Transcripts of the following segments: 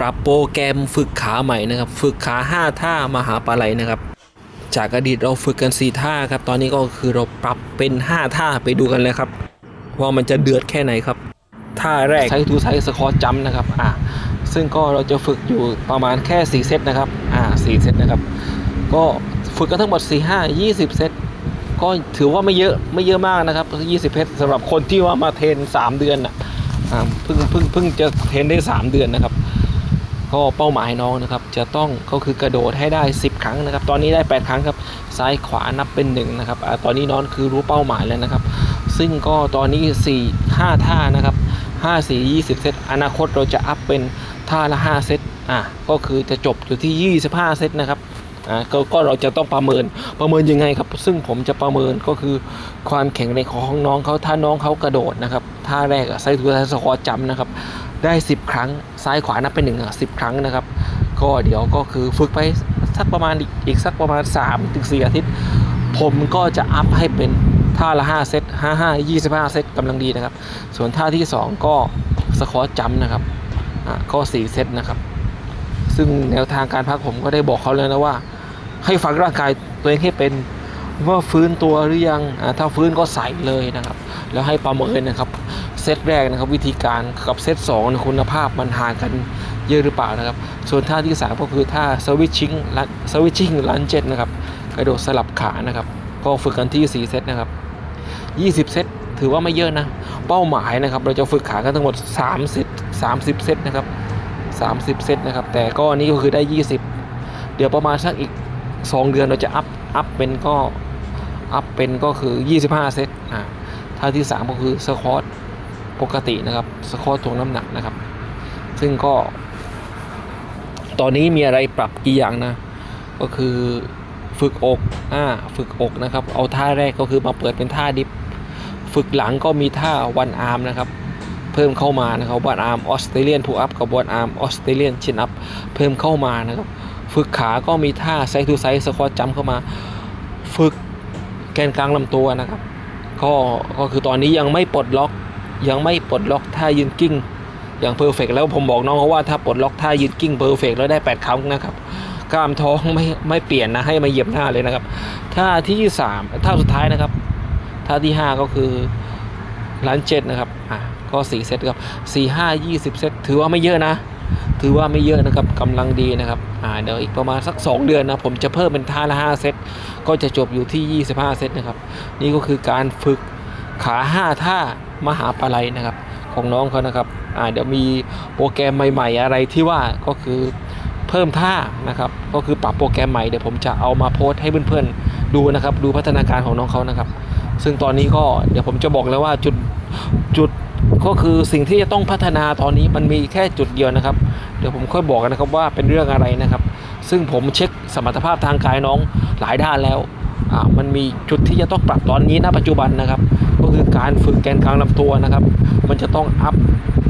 ปรับโปรแกรมฝึกขาใหม่นะครับ ฝึกขา 5 ท่ามหาปลาไหลนะครับ จากอดีตเราฝึกกัน 4 ท่าครับ ตอนนี้ก็คือเราปรับเป็น 5 ท่าไปดูกันเลยครับ ว่ามันจะเดือดแค่ไหนครับ ท่าแรกใช้ทูไซส์สคอร์จัมนะครับ อ่าซึ่งก็เราจะฝึกอยู่ประมาณแค่ 4 เซตนะครับ อ่า4เซตนะครับ ก็ฝึกกันทั้งหมด 4 5 20 เซตก็ถือว่าไม่เยอะไม่เยอะมากนะครับ 20เซตสำหรับคนที่ว่ามาเทรน 3 เดือนอะเพิ่งเพิ่งเพิ่งจะเทรนได้ 3 เดือนนะครับ ก็เป้าหมายน้องนะครับ จะต้องก็คือกระโดดให้ได้ 10 ครั้งนะครับ ตอนนี้ได้ 8 ครั้งครับ ซ้ายขวานับเป็น1นะครับอตอนนี้น้องคือรู้เป้าหมายแล้วนะครับ ซึ่งก็ตอนนี้ 4 5 ท่านะครับ 5 4 20 เซต อนาคตเราจะอัพเป็นท่าละ 5 เซต อะ ก็คือจะจบอยู่ที่ 25 เซตนะครับ อ่าก็ก็เราจะต้องประเมินประเมินยังไงครับ ซึ่งผมจะประเมินก็คือความแข็งแรงของน้องเขาถ้าน้องเขากระโดดนะครับท่าแรกอะไซทูไซสควอตจัมป์นะครับ ได้ 10 ครั้งซ้ายขวานับเป็นหนึ่งสิครั้งนะครับ ก็เดี๋ยวก็คือฝึกไปสักประมาณอีกอีกสักประมาณ3ถึง4อาทิตย์ ผมก็จะอัพให้เป็นท่าละ 5 เซต5 5 25 เซตกำลังดีนะครับ ส่วนท่าที่ 2 ก็สควอตจัมป์นะครับก็ 4 เซตนะครับ ซึ่งแนวทางการพักผมก็ได้บอกเขาเลยนะว่า ให้ฝังร่างกายตัวเองให้เป็นว่าฟื้นตัวหรือยังถ้าฟื้นก็ใส่เลยนะครับ แล้วให้ประเมินนะครับเซตแรกนะครับวิธีการกับเซตสองคุณภาพมันห่างกันเยอะหรือเปล่านะครับ ส่วนท่าที่ 3 ก็คือท่าสวิตชิ่งสวิตชิ่งลันเจ็ตนะครับกระโดดสลับขานะครับ ก็ฝึกกันที่ 4 เซตนะครับ 20 เซตถือว่าไม่เยอะนะ เป้าหมายนะครับ เราจะฝึกขากันทั้งหมด 3 เซต30 เซตนะครับ 30 เซตนะครับ แต่ก็อันนี้ก็คือได้ 20 เดี๋ยวประมาณสักอีก 2 เดือนเราจะอัพอัพเป็นก็อัพเป็นก็คือ 25 เซตอ่าท่าที่ 3 ก็คือสควอตปกตินะครับสควอตถ่วงน้ำหนักนะครับ ซึ่งก็ ตอนนี้มีอะไรปรับกี่อย่างนะ ก็คือฝึกอกอ่าฝึกอกนะครับ เอาท่าแรกก็คือมาเปิดเป็นท่าดิฟ ฝึกหลังก็มีท่าวันอาร์มนะครับ เพิ่มเข้ามานะครับวันอาร์มออสเตรเลียนพูอัพกับวันอาร์มออสเตรเลียนชินอัพเพิ่มเข้ามานะครับ ฝึกขาก็มีท่าไซทูไซส์สควอตจัมเข้ามา ฝึกแกนกลางลำตัวนะครับ ก็ก็คือตอนนี้ยังไม่ปลดล็อก ยังไม่ปลดล็อกท่ายืนกิ้ง อย่างเพอร์เฟกแล้วผมบอกน้องเขาว่าถ้าปลดล็อกท่ายืนกิ้งเพอร์เฟกแล้วได้8ครั้งนะครับกล้ามท้องไม่ไม่เปลี่ยนนะให้มาเหยียบหน้าเลยนะครับท่าที่3ท่าสุดท้ายนะครับท่าที่ 5 ก็คือลันเจ็ดนะครับอะ ก็4เซตครับ4 5 20 เซตถือว่าไม่เยอะนะ ถือว่าไม่เยอะนะครับกำลังดีนะครับอ่าเดี๋ยวอีกประมาณสัก 2 เดือนนะผมจะเพิ่มเป็นท่าละ5เซตก็จะจบอยู่ที่ 25 เซตนะครับ นี่ก็คือการฝึกขา 5 ท่ามหาปลาไหลนะครับ ของน้องเขานะครับอ่าเดี๋ยวมีโปรแกรมใหม่ ๆ อะไรที่ว่าก็คือเพิ่มท่านะครับก็คือปรับโปรแกรมใหม่เดี๋ยวผมจะเอามาโพสต์ให้เพื่อนๆดูนะครับ ดูพัฒนาการของน้องเขานะครับ ซึ่งตอนนี้ก็เดี๋ยวผมจะบอกแล้วว่าจุดจุด ก็คือสิ่งที่จะต้องพัฒนาตอนนี้มันมีแค่จุดเดียวนะครับ เดี๋ยวผมค่อยบอกกันนะครับว่าเป็นเรื่องอะไรนะครับ ซึ่งผมเช็คสมรรถภาพทางกายน้องหลายด้านแล้วอ่ามันมีจุดที่จะต้องปรับตอนนี้ณปัจจุบันนะครับ ก็คือการฝึกแกนกลางลำตัวนะครับ มันจะต้องอัพ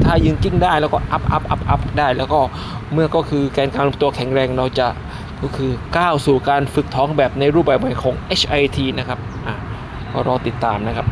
ถ้ายืนกิ้งได้แล้วก็อัพอัพอัพอัพได้ แล้วก็เมื่อก็คือแกนกลางลำตัวแข็งแรงเราจะก็คือก้าวสู่การฝึกท้องแบบในรูปแบบใหม่ของ HIT นะครับอ่าก็รอติดตามนะครับ